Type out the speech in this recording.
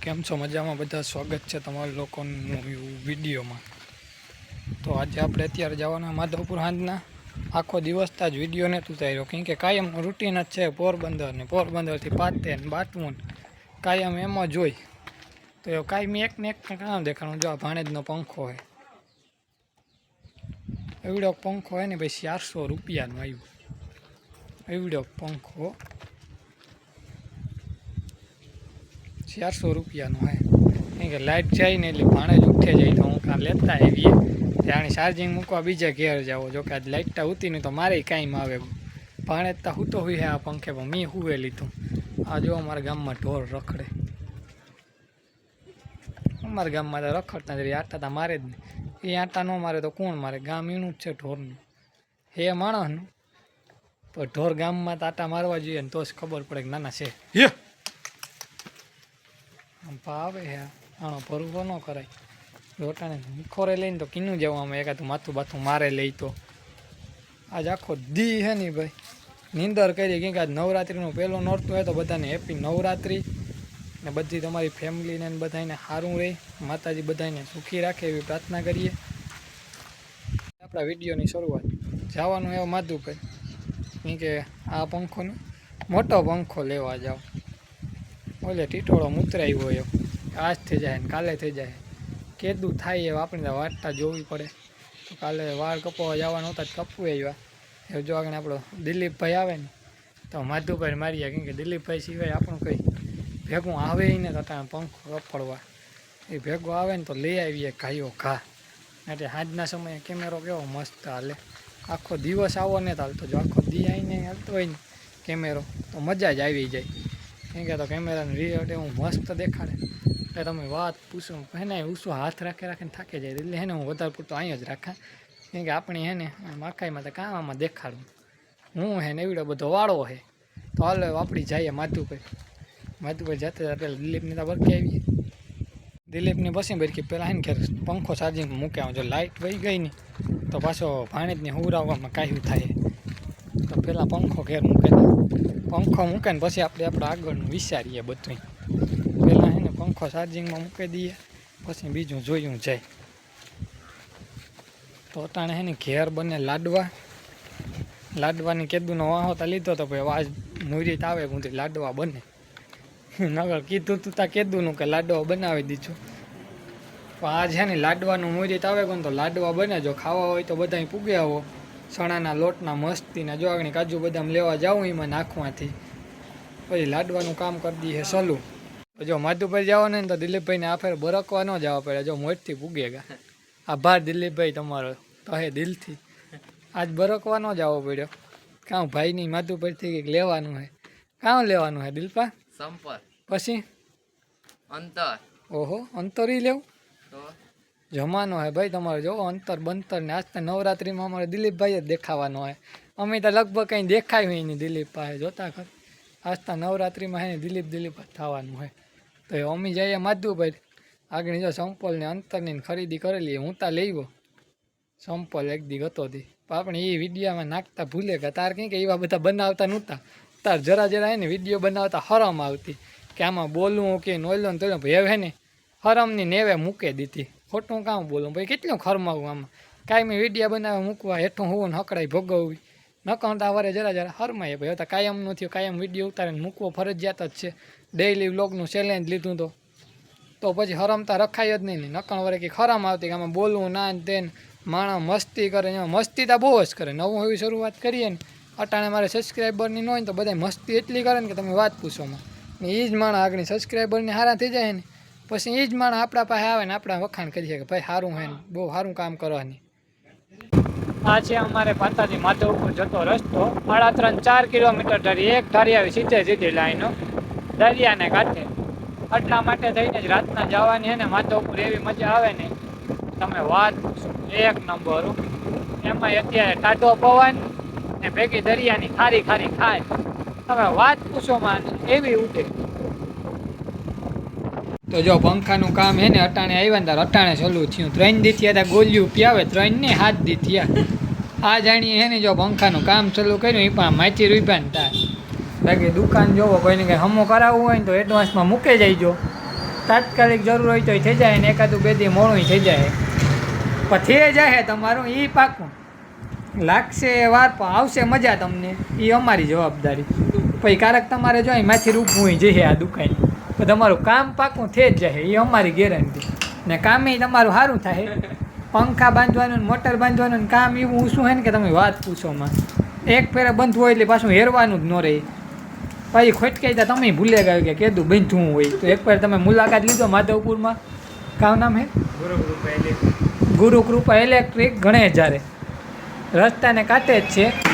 કેમ છો? મજામાં? બધા સ્વાગત છે તમારા લોકોનું વિડીયોમાં. તો આજે આપણે અત્યારે જવાના માધવપુર હાંજના. આખો દિવસ તાજ વીડિયો ને ઉતાર્યો. કેમ કે કાયમ રૂટીન જ છે પોરબંદર ને પોરબંદરથી પાતે ને બાટવું કાયમ એમાં જોઈ તો એ કાયમ એક ને એક કામ દેખાડું જો આ ભાણેજનો પંખો હોય. એવડો પંખો હોય ને ભાઈ ચારસો રૂપિયાનું આવ્યું. એવડો પંખો. ચારસો રૂપિયાનો હે. કે લાઇટ જાય ને એટલે ભાણે જ ઉઠે જાય, તો હું કાં લેતા આવીએ. ત્યાં ચાર્જિંગ મૂકવા બીજા ઘેર જાઓ જો કે આજ લાઇટતા નહીં તો મારે કાંઈમાં આવે. ભાણે તા હું તો હોય હે આ પંખે, પણ મેં હુએ લીધું આ જો અમારા ગામમાં ઢોર રખડે. અમારા ગામમાં તો રખડતા જ આટા તા મારે જ નહીં એ આટા ન મારે તો કોણ મારે? ગામ એનું જ છે ઢોરનું. હે માણસનું. પણ ઢોર ગામમાં તો આટા મારવા જોઈએ ને તો જ ખબર પડે કે નાના છે. ભાવે હે. આનો ભરવો ન કરાય. લોટાને નિખોરે લઈને તો કીનું જવું આમાં? એકાદું માથું બાથું મારે લઈ તો. આજ આખો દી હે ને ભાઈ. નીંદર કરી કેમ કે આજ નવરાત્રિનું પહેલું નોરતું હોય તો બધાને હેપી નવરાત્રિ. ને બધી તમારી ફેમિલીને બધાને સારું રહે. માતાજી બધાને સુખી રાખે એવી પ્રાર્થના કરીએ. આપણા વિડીયોની શરૂઆત. જવાનું એવું માધું ભાઈ કેમ કે આ પંખોનો, મોટો પંખો લેવા જાઓ. ઓલે ટીટોળો મુતરાઈ હોય આજ થઈ જાય ને કાલે થઈ જાય. કેદું થાય એ આપણે વાટતા જોવી પડે. તો કાલે વાળ કપાવવા જવાનું હતા કપવું આવ્યા. એવું જો આગળ આપણો દિલીપભાઈ આવે ને, તો માધુભાઈ મારીએ કેમ કે દિલીપભાઈ સિવાય આપણું કંઈ ભેગું આવે ને તો ત્યાં પંખો કપડવા એ ભેગો આવે ને તો લઈ આવીએ ઘાયો ઘા. એટલે સાંજના સમયે કેમેરો કેવો મસ્ત હાલે. આખો દિવસ આવો ને તો હાલતો જો આખો દી આવીને હાલતો હોય ને કેમેરો, તો મજા જ આવી જાય. કેમ કે તો કેમેરાનું રિઝલ્ટ એવું મસ્ત દેખાડે. એટલે તમે વાત પૂછો એને ઊંચો હાથ રાખે રાખીને થાકી જાય. એટલે એને હું વધારે પૂરતો અહીં જ રાખા. કેમ કે આપણી એને માખાઈમાં તો કામમાં દેખાડું હું હે ને, એવડો બધો વાળો હે. તો હાલો આપણી જઈએ માધુભાઈ. માધુભાઈ જાતે પહેલાં દિલીપની તો બરકી આવીએ દિલીપની બસી બરકી પહેલાં હે ને ઘેર પંખો ચાર્જિંગ મૂકે આવું જો લાઇટ વહી ગઈ ને, તો પાછો ભાણેજને હુરાવવામાં કાંઈ થાય. તો પહેલાં પંખો ઘેર મૂકે પંખો મૂકે ને પછી આપણે આપણે આગળનું વિચારીએ બધું પહેલાં એને પંખો ચાર્જિંગમાં મૂકી દઈએ, પછી બીજું જોયું જાય. તો અટાણે એને ઘેર બને લાડવા. લાડવાની કેદુનો વાહોતા લીધો તો ભાઈ વાજ મુરીત આવે ગુંથી લાડવા બને. નગર કીધું તું તા કેદુનું કે લાડવા બનાવી દીધું. પણ આજ છે ને લાડવાનું મુરીત આવે કોણ તો લાડવા બને જો ખાવા હોય તો બધા પૂગ્યા આવો ચણાના લોટના મસ્તીના. જો આગળ કાજુ બદામ લેવા જાઉં એમાં નાખવાથી. પછી લાડવાનું કામ કરી દઈએ સલું. જો માધુભાઈ જવાનું ને તો દિલીપભાઈને આ ફેર બરકવા ન જવા પડે. જો મોટથી પૂગેગા આભાર દિલીપભાઈ તમારો. કહે દિલથી. આજ બરકવા ન જવો પડ્યો. કાં ભાઈની માધુભાઈથી કંઈક લેવાનું હે? કાં લેવાનું હે દિલપા? સંપર્ક. પછી? અંતર. ઓહો અંતર લેવું? તો? જમાનો હોય ભાઈ તમારે જો અંતર બંતર ને આજ તો નવરાત્રિમાં અમારે દિલીપભાઈ જ દેખાવાનો હોય. અમે તો લગભગ કંઈ દેખાય હોય નહીં દિલીપ પાસે જોતા ખર. આજ તો નવરાત્રિમાં હે દિલીપ દિલીપ થવાનું હોય. તો એ અમે જઈએ માધુભાઈ. આગળ જો સંપલ ને અંતરની ખરીદી કરેલી હું તા લેવો સંપલ એક દી ગતો હતી પણ એ વિડીયામાં નાખતા ભૂલે કે તાર કંઈ કે એવા બધા બનાવતા નહોતા. તાર જરા જરા હે ને વીડિયો બનાવતા હરમ આવતી. કે આમાં બોલવું કે નોયલું તો ભાઈ હે ને હરમની નેવે મૂકે દીધી. ખોટું કામ બોલું? ભાઈ, કેટલું ખરમાવું આમાં? કાંઈ વિડીયા બનાવવા મૂકવા હેઠું હોવું ને હકડાઈ ભોગવવી. નકળતા વરે જરા જરા હરમાય ભાઈ, હવે કાયમ નથી કાયમ વીડિયો ઉતારીને મૂકવો ફરજિયાત જ છે. ડેઈલી વ્લોગનું ચેલેન્જ લીધું તો. તો પછી હરમતા રખાય જ નહીં નકણ વરે કે ખરામ આવતી કે આમાં બોલવું ના તેન. માણસ મસ્તી કરે એમાં મસ્તી તો બહુ જ કરે. નવું એવી શરૂઆત કરીએ ને. અટાણે મારે સબસ્ક્રાઈબરની ન હોય ને તો બધા મસ્તી એટલી કરે ને કે તમે વાત પૂછોમાં ને એ જ માણસ આગળ સબસ્ક્રાઈબરની હારા થઈ જાય ને. પછી એ જ માણસ આપણા પાસે આવે ને આપણા વખાણ કરીએ કે ભાઈ સારું હોય ને બહુ સારું કામ કરવાની. આ છે અમારે પાતાજી માધવપુર જતો રસ્તો. સાડા ત્રણ ચાર કિલોમીટર ધરી એક ધારી આવી સીધે સીધી લાઈનો. દરિયાને કાંઠે. આટલા માટે થઈને જ રાતના જવાની છે ને માધવપુર એવી મજા આવે ને. તમે વાત એક નંબર. એમાં અત્યારે ટાટો પવન ને ભેગી દરિયાની ખારી ખારી ખાય. તમે વાત પૂછો માં એવી ઉઠે તો જો પંખાનું કામ હે ને, અટાણે આવ્યા ને તાર અટાણે ચાલુ થયું. ત્રણ દી થયા ત્યાં ગોલિયું, પીયાવે ત્રણ ને હાથ દી થયા. આ જાણીએ હે ને, જો પંખાનું કામ ચાલુ કર્યું એ પણ માચી રૂપ્યા ને તાર. બાકી દુકાન જોવો, કોઈને કંઈ હમો કરાવવું હોય ને તો એડવાન્સમાં મૂકે જઈજો તાત્કાલિક જરૂર હોય તો થઈ જાય ને એકાદું બે દી મોડું થઈ જાય. પણ થઈ જાય તમારું એ પાકું. લાગશે વાર, પણ આવશે મજા તમને. એ અમારી જવાબદારી. પછી ક્યારેક તમારે જો અહીંમાંથી રૂપવું જઈએ આ દુકાન તો તમારું કામ પાકું થઈ જ જાય એ અમારી ગેરંટી. ને કામે તમારું સારું થાય. પંખા બાંધવાનું મોટર બાંધવાનું ને કામ એવું ઊંચું છે ને કે તમે વાત પૂછો માં. એક ફેરા બંધ હોય એટલે પાછું હેરવાનું જ ન રહે. પછી ખોટકાઈ તા તમે ભૂલે ગયો કે કીધું બંધવું હોય. તો એક ફેર તમે મુલાકાત લીધો માધવપુરમાં. કામ નામ હે? ગુરુ કૃપા ઇલેક્ટ્રિક ગણેશ જ્યારે રસ્તાને કાંઠે જ છે.